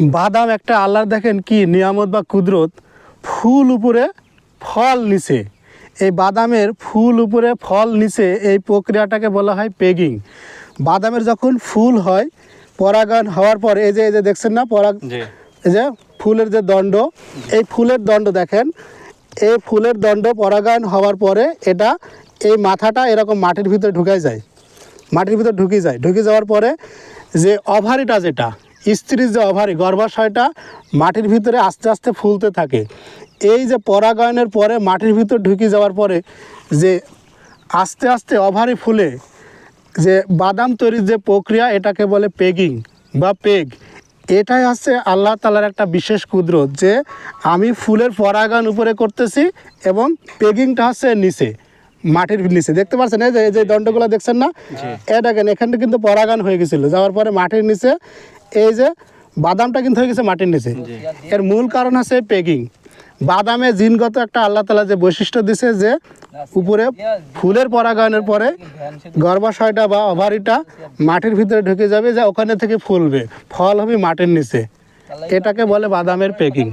বাদাম একটা আল্লাহ দেখেন কি নিয়ামত বা কুদরত ফুল উপরে ফল নিচে। এই বাদামের ফুল উপরে ফল নিচে এই প্রক্রিয়াটাকে বলা হয় পেগিং বাদামের যখন ফুল হয় পরাগায়ন হওয়ার পর এই যে এই যে দেখছেন না পরাগ এই যে ফুলের যে দণ্ড এই ফুলের দণ্ড দেখেন এই ফুলের দণ্ড পরাগায়ন হওয়ার পরে এটা এই মাথাটা এরকম মাটির ভিতরে ঢুকে যায়। মাটির ভিতরে ঢুকে যায়। ঢুকে যাওয়ার পরে যে অভারিটা যেটা স্ত্রীর যে অভারি গর্ভাশয়টা মাটির ভিতরে আস্তে আস্তে ফুলতে থাকে। এই যে পরাগায়নের পরে মাটির ভিতর ঢুকে যাওয়ার পরে যে আস্তে আস্তে অভারি ফুলে যে বাদাম তৈরির যে প্রক্রিয়া এটাকে বলে পেগিং বা পেগ এটাই হচ্ছে আল্লাহ তালার একটা বিশেষ কুদরত যে আমি ফুলের পরাগান উপরে করতেছি এবং পেগিংটা হচ্ছে নিচে মাটির নিচে। দেখতে পাচ্ছেন? এই যে এই যে দণ্ডগুলো দেখছেন না? এটা কেন এখানটা কিন্তু পরাগান হয়ে গেছিল। যাওয়ার পরে মাটির নিচে এই যে বাদামটা কিন্তু হয়ে গেছে মাটির নিচে। এর মূল কারণ হচ্ছে পেগিং বাদামে জিনগত একটা আল্লাহ তালা যে বৈশিষ্ট্য দিছে যে উপরে ফুলের পরাগায়নের পরে গর্ভাশয়টা বা ওভারিটা মাটির ভিতরে ঢুকে যাবে যা ওখানে থেকে ফুলবে। ফল হবে মাটির নিচে। এটাকে বলে বাদামের পেকিং।